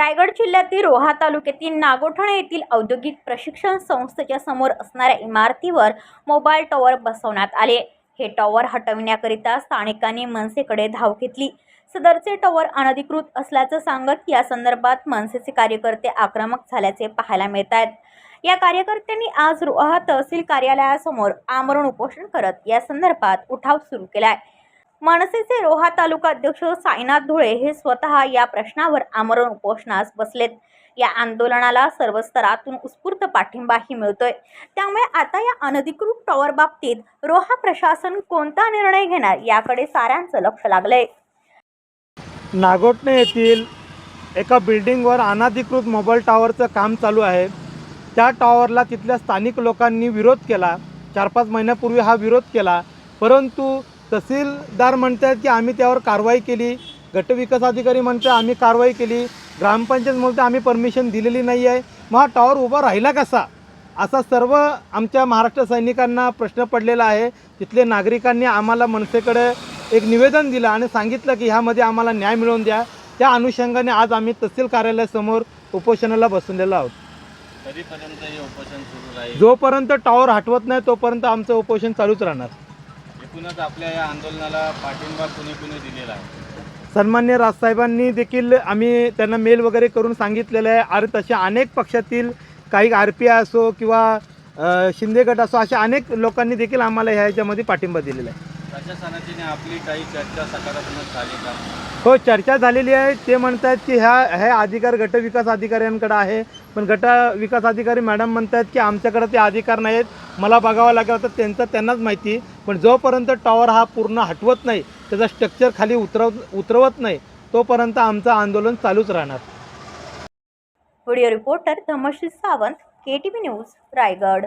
रायगड जिल्ह्यातील रोहा तालुक्यातील नागोठणे येथील औद्योगिक प्रशिक्षण संस्थेच्या समोर असणाऱ्या इमारतीवर मोबाईल टॉवर बसवण्यात आले. हे टॉवर हटविण्याकरिता स्थानिकांनी मनसेकडे धाव घेतली. सदरचे टॉवर अनधिकृत असल्याचं सांगत या संदर्भात मनसेचे कार्यकर्ते आक्रमक झाल्याचे पाहायला मिळत आहेत. या कार्यकर्त्यांनी आज रोहा तहसील कार्यालयासमोर आमरण उपोषण करत या संदर्भात उठाव सुरू केला आहे मनसेचे रोहा तालुका अध्यक्ष साईनाथ धुळे हे स्वतः या प्रश्नावर आमरण उपोषणास बसलेत. या आंदोलनाला सर्व स्तरातून उत्स्फूर्त पाठिंबाही मिळतोय. त्यामुळे आता या अनधिकृत टॉवर बाबतीत रोहा प्रशासन कोणता निर्णय घेणार याकडे साऱ्यांचं लक्ष लागलंय. नागोटणे येथील एका बिल्डिंगवर अनधिकृत मोबाईल टॉवरचं काम चालू आहे. त्या टॉवरला तिथल्या स्थानिक लोकांनी विरोध केला. चार पाच महिन्यापूर्वी हा विरोध केला. परंतु तहसीलदार म्हणतात की आम्ही त्यावर कारवाई केली. गटविकास अधिकारी म्हणतात आम्ही कारवाई केली. ग्रामपंचायत म्हणते आम्ही परमिशन दिलेली नाही आहे. मग हा टॉवर उभा राहिला कसा? असा सर्व आमच्या महाराष्ट्र सैनिकांना प्रश्न पडलेला आहे. तिथले नागरिकांनी आम्हाला मनसेकडे एक निवेदन दिलं आणि सांगितलं की ह्यामध्ये आम्हाला न्याय मिळवून द्या. त्या अनुषंगाने आज आम्ही तहसील कार्यालयासमोर उपोषणाला बसलेलो आहोत. कधीपर्यंत हे उपोषण सुरू राहील. जोपर्यंत टॉवर हटवत नाही तोपर्यंत आमचं उपोषण चालूच राहणार. एकूणच आपल्या या आंदोलनाला पाठिंबा कुणी कुणी दिलेला आहे? सन्मान्य राजसाहेबांनी देखील आम्ही त्यांना मेल वगैरे करून सांगितलेलं आहे. आणि तसे अनेक पक्षातील काही आर पी आय असो किंवा शिंदे गट असो अशा अनेक लोकांनी देखील आम्हाला ह्या ह्याच्यामध्ये पाठिंबा दिलेला आहे. प्रशासनाची आपली काही चर्चा सकारात्मक झाली का? हो चर्चा झालेली आहे. ते म्हणतात की ह्या हे अधिकार गटविकास अधिकाऱ्यांकडे आहे. पण गट विकास अधिकारी मॅडम म्हणतात की आमच्याकडे ते अधिकार नाही आहेत मला बघावं लागेल तर त्यांचं त्यांनाच माहिती. पण जोपर्यंत टॉवर हा पूर्ण हटवत नाही त्याचा स्ट्रक्चर खाली उतरव उतरवत नाही तोपर्यंत आमचं आंदोलन चालूच राहणार. Video reporter Dhamshri Sawant K news Raigad.